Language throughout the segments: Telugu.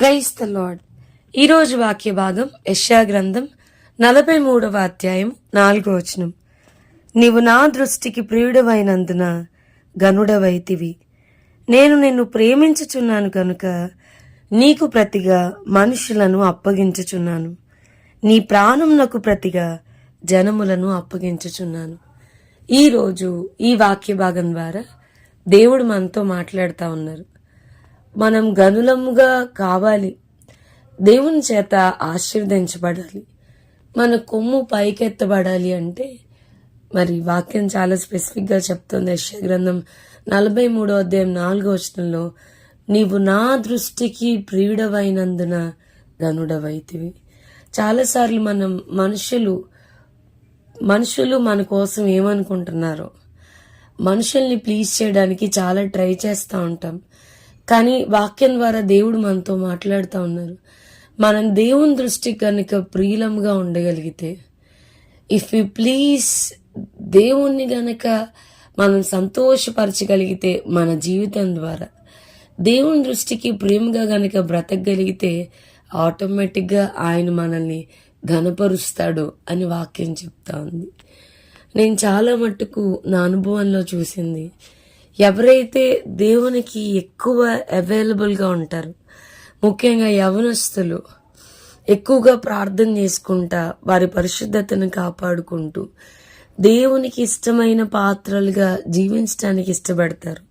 ప్రైస్ ద లార్డ్ ఈరోజు వాక్య భాగం యెషయా గ్రంథం నలభై మూడవ అధ్యాయం నాలుగో వచనం. నీవు నా దృష్టికి ప్రియుడవైనందున గనుడవైతివి నేను నిన్ను ప్రేమించుచున్నాను కనుక నీకు ప్రతిగా మనుషులను అప్పగించుచున్నాను. నీ ప్రాణంనకు ప్రతిగా జనములను అప్పగించుచున్నాను. ఈరోజు ఈ వాక్య భాగం ద్వారా దేవుడు మనతో మాట్లాడుతూ ఉన్నారు. మనం గనులముగా కావాలి. దేవుని చేత ఆశీర్వదించబడాలి. మన కొమ్ము పైకెత్తబడాలి అంటే మరి వాక్యం చాలా స్పెసిఫిక్గా చెప్తుంది. యశగ్రంథం గ్రంథం నలభై మూడో అధ్యాయం నాలుగో వచనంలో నీవు నా దృష్టికి ప్రియుడవైనందున గనుడవైతివి. చాలాసార్లు మనం మనుషులు మనుషులు మన కోసం ఏమనుకుంటున్నారో మనుషుల్ని ప్లీజ్ చేయడానికి చాలా ట్రై చేస్తూ ఉంటాం. కానీ వాక్యం ద్వారా దేవుడు మనతో మాట్లాడుతూ ఉన్నారు. మనం దేవుని దృష్టి కనుక ప్రియులంగా ఉండగలిగితే ఇఫ్ యు ప్లీజ్ దేవుణ్ణి గనక మనం సంతోషపరచగలిగితే మన జీవితం ద్వారా దేవుని దృష్టికి ప్రేమగా గనక బ్రతకగలిగితే ఆటోమేటిక్గా ఆయన మనల్ని ఘనపరుస్తాడు అని వాక్యం చెప్తా ఉంది. నేను చాలా మట్టుకు నా అనుభవంలో చూసింది. ఎవరైతే దేవునికి ఎక్కువ అవైలబుల్గా ఉంటారు ముఖ్యంగా యవనస్తులు ఎక్కువగా ప్రార్థన చేసుకుంటా వారి పరిశుద్ధతను కాపాడుకుంటూ దేవునికి ఇష్టమైన పాత్రలుగా జీవించడానికి ఇష్టపడతారు.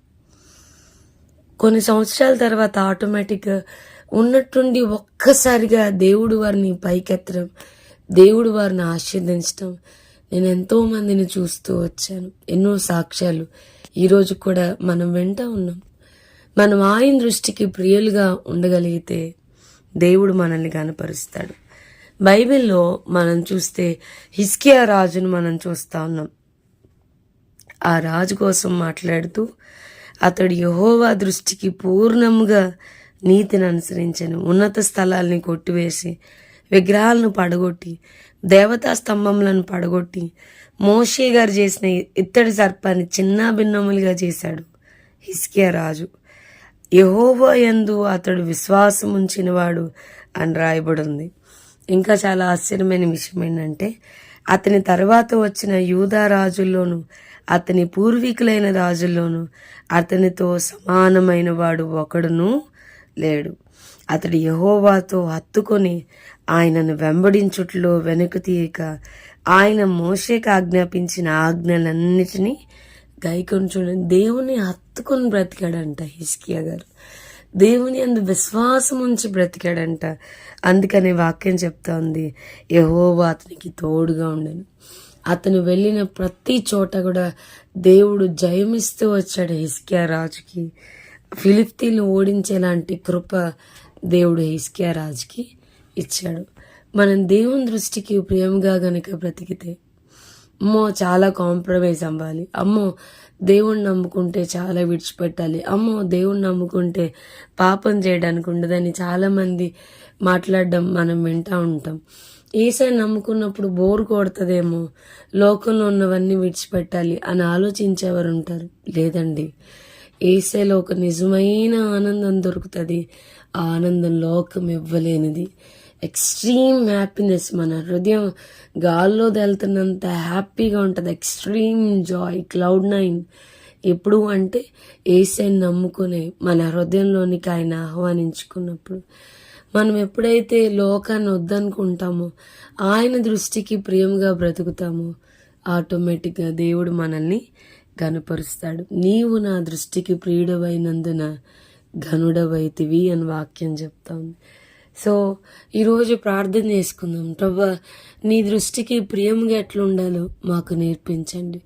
కొన్ని సంవత్సరాల తర్వాత ఆటోమేటిక్గా ఉన్నట్టుండి ఒక్కసారిగా దేవుడు వారిని పైకెత్తడం దేవుడు వారిని ఆశీర్దించడం నేను ఎంతో మందిని చూస్తూ వచ్చాను. ఎన్నో సాక్ష్యాలు ఈరోజు కూడా మనం వెంట ఉన్నాం. మనం ఆయన దృష్టికి ప్రియులుగా ఉండగలిగితే దేవుడు మనల్ని కనపరుస్తాడు బైబిల్లో మనం చూస్తే హిస్కియా రాజును మనం చూస్తా ఉన్నాం. ఆ రాజు కోసం మాట్లాడుతూ అతడు యహోవా దృష్టికి పూర్ణముగా నీతిని అనుసరించను. ఉన్నత స్థలాల్ని కొట్టివేసి విగ్రహాలను పడగొట్టి దేవతా స్తంభములను పడగొట్టి మోషే గారు చేసిన ఇత్తడి సర్పాన్ని చిన్న భిన్నములుగా చేశాడు హిస్కియా రాజు. యహోవా యందు అతడు విశ్వాసం ఉంచినవాడు అని రాయబడింది. ఇంకా చాలా ఆశ్చర్యమైన విషయం ఏంటంటే అతని తర్వాత వచ్చిన యూదా రాజుల్లోనూ అతని పూర్వీకులైన రాజుల్లోనూ అతనితో సమానమైన వాడు ఒకడును లేడు. అతడు యహోవాతో హత్తుకొని ఆయనను వెంబడించుట్లో వెనుక తీయక ఆయన మోషేకి ఆజ్ఞాపించిన ఆజ్ఞలన్నిటినీ గైకొని చూడండి దేవుని హత్తుకొని బ్రతికాడంట హిస్కియా గారు. దేవుని అందు విశ్వాసం ఉంచి బ్రతికాడంట. అందుకనే వాక్యం చెప్తా ఉంది యహోవా అతనికి తోడుగా ఉండను. అతను వెళ్ళిన ప్రతి చోట కూడా దేవుడు జయమిస్తూ వచ్చాడు హిస్కియా రాజుకి. ఫిలిప్తీన్లు ఓడించేలాంటి కృప దేవుడు హిస్కియా రాజుకి ఇచ్చాడు. మనం దేవుని దృష్టికి ప్రేమగా గనుక బ్రతికితే అమ్మో చాలా కాంప్రమైజ్ అవ్వాలి. అమ్మో దేవుణ్ణి నమ్ముకుంటే చాలా విడిచిపెట్టాలి. అమ్మో దేవుణ్ణి నమ్ముకుంటే పాపం చేయడానికి ఉండదని చాలామంది మాట్లాడడం మనం వింటూ ఉంటాం. ఏసై నమ్ముకున్నప్పుడు బోరు కొడుతుందేమో లోకంలో ఉన్నవన్నీ విడిచిపెట్టాలి అని ఆలోచించేవారు ఉంటారు. లేదండి ఏసేలో ఒక నిజమైన ఆనందం దొరుకుతుంది. ఆ ఆనందం లోకం ఇవ్వలేనిది. ఎక్స్ట్రీమ్ హ్యాపీనెస్ మన హృదయం గాల్లో తేలుతున్నంత హ్యాపీగా ఉంటుంది. ఎక్స్ట్రీమ్ జాయ్ క్లౌడ్ నైన్ ఎప్పుడు అంటే ఏసైని నమ్ముకునే మన హృదయంలోనికి ఆయన ఆహ్వానించుకున్నప్పుడు. మనం ఎప్పుడైతే లోకాన్ని వద్దనుకుంటామో ఆయన దృష్టికి ప్రియంగా బ్రతుకుతామో ఆటోమేటిక్గా దేవుడు మనల్ని ఘనపరుస్తాడు. నీవు నా దృష్టికి ప్రియుడవైనందున ఘనుడవైతివి అని వాక్యం చెప్తాను సో ఈరోజు ప్రార్థన చేసుకుందాం. ప్రభా నీ దృష్టికి ప్రియముగా ఎట్లా ఉండాలో మాకు నేర్పించండి.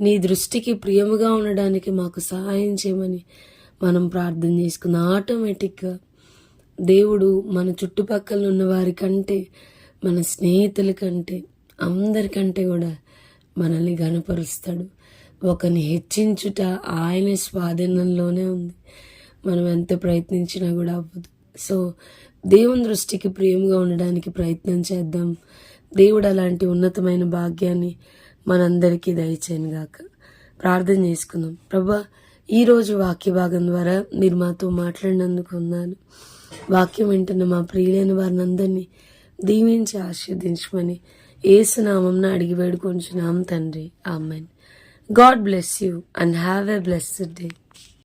నీ దృష్టికి ప్రియముగా ఉండడానికి మాకు సహాయం చేయమని మనం ప్రార్థన చేసుకుందాం. ఆటోమేటిక్గా దేవుడు మన చుట్టుపక్కల ఉన్న వారి కంటే మన స్నేహితుల కంటే అందరికంటే కూడా మనల్ని గనపరుస్తాడు ఒకరిని హెచ్చించుట ఆయన స్వాధీనంలోనే ఉంది. మనం ఎంత ప్రయత్నించినా కూడా అవ్వదు. సో దేవుని దృష్టికి ప్రియంగా ఉండడానికి ప్రయత్నం చేద్దాం. దేవుడు అలాంటి ఉన్నతమైన భాగ్యాన్ని మనందరికీ దయచేయను గాక. ప్రార్థన చేసుకుందాం. ప్రభా ఈరోజు వాక్య భాగం ద్వారా మీరు మాతో మాట్లాడినందుకు ఉన్నాను వాక్యం వింటున్న మా ప్రియులైన వారిని అందరినీ దీవించి ఆశీర్దించమని ఏసునామంన అడిగి వేడుకొంచున్నాం తండ్రి. Amen. God bless you and have a blessed day.